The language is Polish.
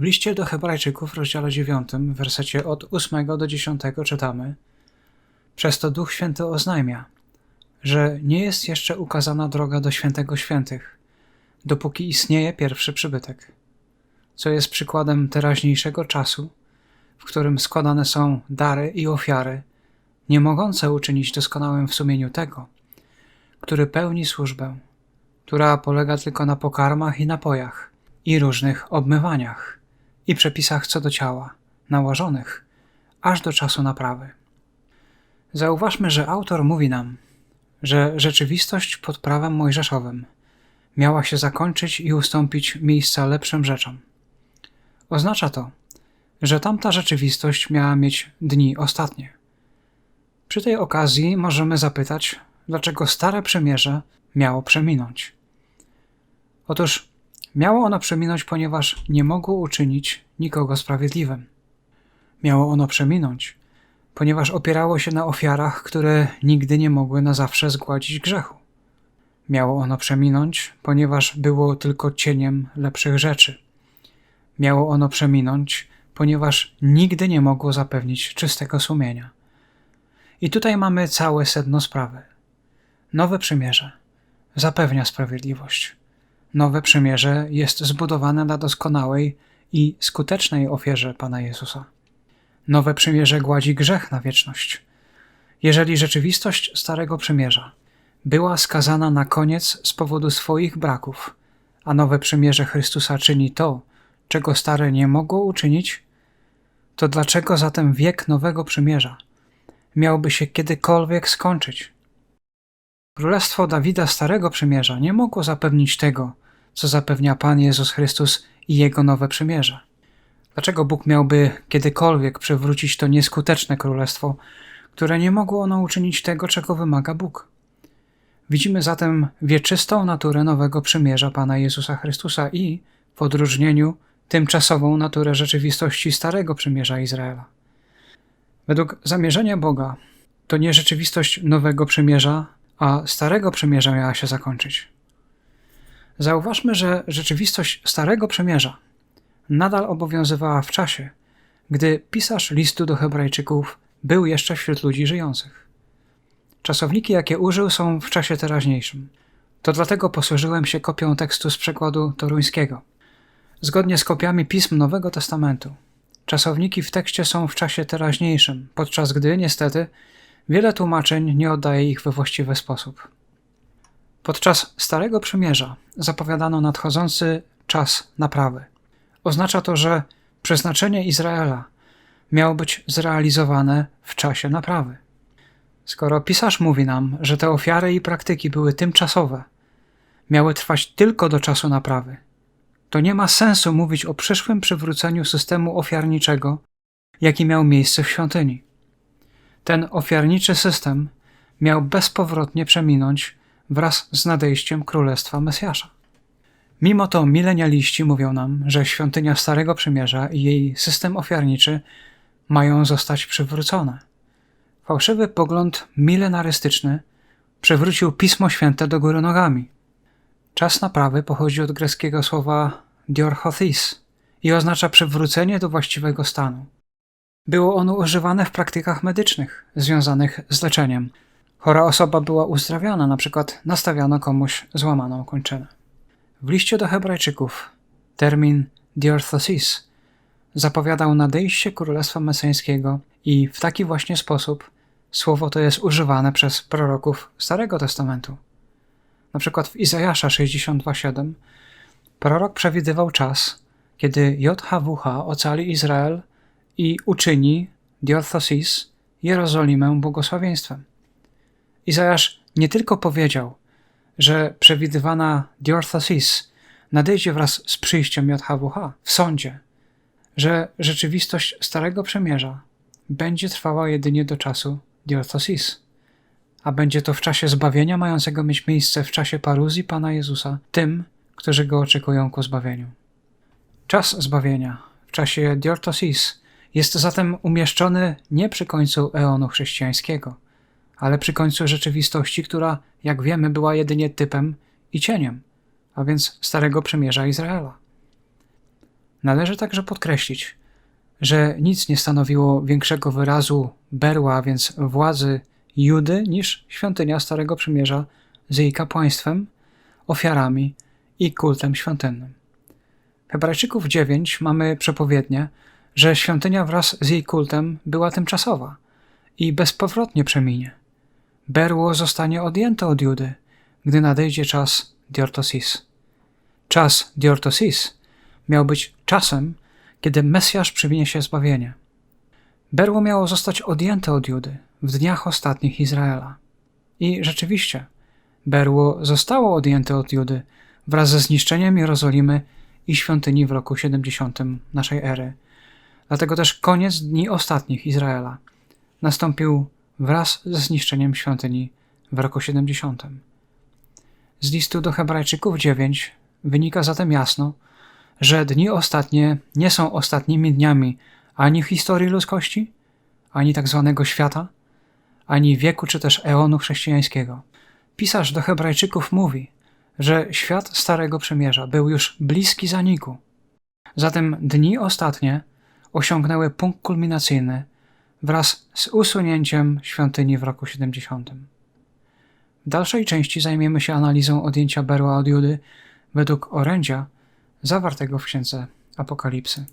W liście do Hebrajczyków, rozdziale 9, w wersecie od 8 do 10 czytamy: Przez to Duch Święty oznajmia, że nie jest jeszcze ukazana droga do świętego świętych, dopóki istnieje pierwszy przybytek, co jest przykładem teraźniejszego czasu, w którym składane są dary i ofiary, nie mogące uczynić doskonałym w sumieniu tego, który pełni służbę, która polega tylko na pokarmach i napojach i różnych obmywaniach i przepisach co do ciała, nałożonych aż do czasu naprawy. Zauważmy, że autor mówi nam, że rzeczywistość pod prawem mojżeszowym miała się zakończyć i ustąpić miejsca lepszym rzeczom. Oznacza to, że tamta rzeczywistość miała mieć dni ostatnie. Przy tej okazji możemy zapytać, dlaczego Stare Przymierze miało przeminąć. Otóż miało ono przeminąć, ponieważ nie mogło uczynić nikogo sprawiedliwym. Miało ono przeminąć, ponieważ opierało się na ofiarach, które nigdy nie mogły na zawsze zgładzić grzechu. Miało ono przeminąć, ponieważ było tylko cieniem lepszych rzeczy. Miało ono przeminąć, ponieważ nigdy nie mogło zapewnić czystego sumienia. I tutaj mamy całe sedno sprawy. Nowe przymierze zapewnia sprawiedliwość. Nowe przymierze jest zbudowane na doskonałej i skutecznej ofierze Pana Jezusa. Nowe przymierze gładzi grzech na wieczność. Jeżeli rzeczywistość Starego Przymierza była skazana na koniec z powodu swoich braków, a nowe przymierze Chrystusa czyni to, czego stare nie mogło uczynić, to dlaczego zatem wiek nowego przymierza miałby się kiedykolwiek skończyć? Królestwo Dawida Starego Przymierza nie mogło zapewnić tego, co zapewnia Pan Jezus Chrystus i Jego nowe przymierze. Dlaczego Bóg miałby kiedykolwiek przywrócić to nieskuteczne królestwo, które nie mogło ono uczynić tego, czego wymaga Bóg? Widzimy zatem wieczystą naturę nowego przymierza Pana Jezusa Chrystusa i, w odróżnieniu, tymczasową naturę rzeczywistości Starego Przymierza Izraela. Według zamierzenia Boga to nie rzeczywistość nowego przymierza, a Starego Przymierza miała się zakończyć. Zauważmy, że rzeczywistość Starego Przymierza nadal obowiązywała w czasie, gdy pisarz listu do Hebrajczyków był jeszcze wśród ludzi żyjących. Czasowniki, jakie użył, są w czasie teraźniejszym. To dlatego posłużyłem się kopią tekstu z przekładu toruńskiego. Zgodnie z kopiami pism Nowego Testamentu, czasowniki w tekście są w czasie teraźniejszym, podczas gdy, niestety, wiele tłumaczeń nie oddaje ich we właściwy sposób. Podczas Starego Przymierza zapowiadano nadchodzący czas naprawy. Oznacza to, że przeznaczenie Izraela miało być zrealizowane w czasie naprawy. Skoro pisarz mówi nam, że te ofiary i praktyki były tymczasowe, miały trwać tylko do czasu naprawy, to nie ma sensu mówić o przyszłym przywróceniu systemu ofiarniczego, jaki miał miejsce w świątyni. Ten ofiarniczy system miał bezpowrotnie przeminąć wraz z nadejściem Królestwa Mesjasza. Mimo to milenialiści mówią nam, że świątynia Starego Przymierza i jej system ofiarniczy mają zostać przywrócone. Fałszywy pogląd milenarystyczny przewrócił Pismo Święte do góry nogami. Czas naprawy pochodzi od greckiego słowa diorchothis i oznacza przywrócenie do właściwego stanu. Było ono używane w praktykach medycznych związanych z leczeniem. Chora osoba była uzdrawiana, na przykład nastawiano komuś złamaną kończynę. W liście do Hebrajczyków termin diorthosis zapowiadał nadejście Królestwa Mesyjskiego i w taki właśnie sposób słowo to jest używane przez proroków Starego Testamentu. Na przykład w Izajasza 62:7 prorok przewidywał czas, kiedy JHWH ocali Izrael i uczyni diorthosis Jerozolimę błogosławieństwem. Izajasz nie tylko powiedział, że przewidywana diorthosis nadejdzie wraz z przyjściem JHWH w sądzie, że rzeczywistość Starego Przymierza będzie trwała jedynie do czasu diorthosis, a będzie to w czasie zbawienia mającego mieć miejsce w czasie paruzji Pana Jezusa tym, którzy Go oczekują ku zbawieniu. Czas zbawienia w czasie diorthosis jest zatem umieszczony nie przy końcu eonu chrześcijańskiego, ale przy końcu rzeczywistości, która, jak wiemy, była jedynie typem i cieniem, a więc Starego Przymierza Izraela. Należy także podkreślić, że nic nie stanowiło większego wyrazu berła, a więc władzy Judy, niż świątynia Starego Przymierza z jej kapłaństwem, ofiarami i kultem świątynnym. W Hebrajczyków 9 mamy przepowiednię, że świątynia wraz z jej kultem była tymczasowa i bezpowrotnie przeminie. Berło zostanie odjęte od Judy, gdy nadejdzie czas Diortosis. Czas Diortosis miał być czasem, kiedy Mesjasz przyniesie zbawienie. Berło miało zostać odjęte od Judy w dniach ostatnich Izraela. I rzeczywiście, berło zostało odjęte od Judy wraz ze zniszczeniem Jerozolimy i świątyni w roku 70 naszej ery. Dlatego też koniec dni ostatnich Izraela nastąpił wraz ze zniszczeniem świątyni w roku 70. Z listu do Hebrajczyków 9 wynika zatem jasno, że dni ostatnie nie są ostatnimi dniami ani historii ludzkości, ani tak zwanego świata, ani wieku czy też eonu chrześcijańskiego. Pisarz do Hebrajczyków mówi, że świat Starego Przymierza był już bliski zaniku. Zatem dni ostatnie osiągnęły punkt kulminacyjny wraz z usunięciem świątyni w roku 70. W dalszej części zajmiemy się analizą odjęcia berła od Judy według orędzia zawartego w księdze Apokalipsy.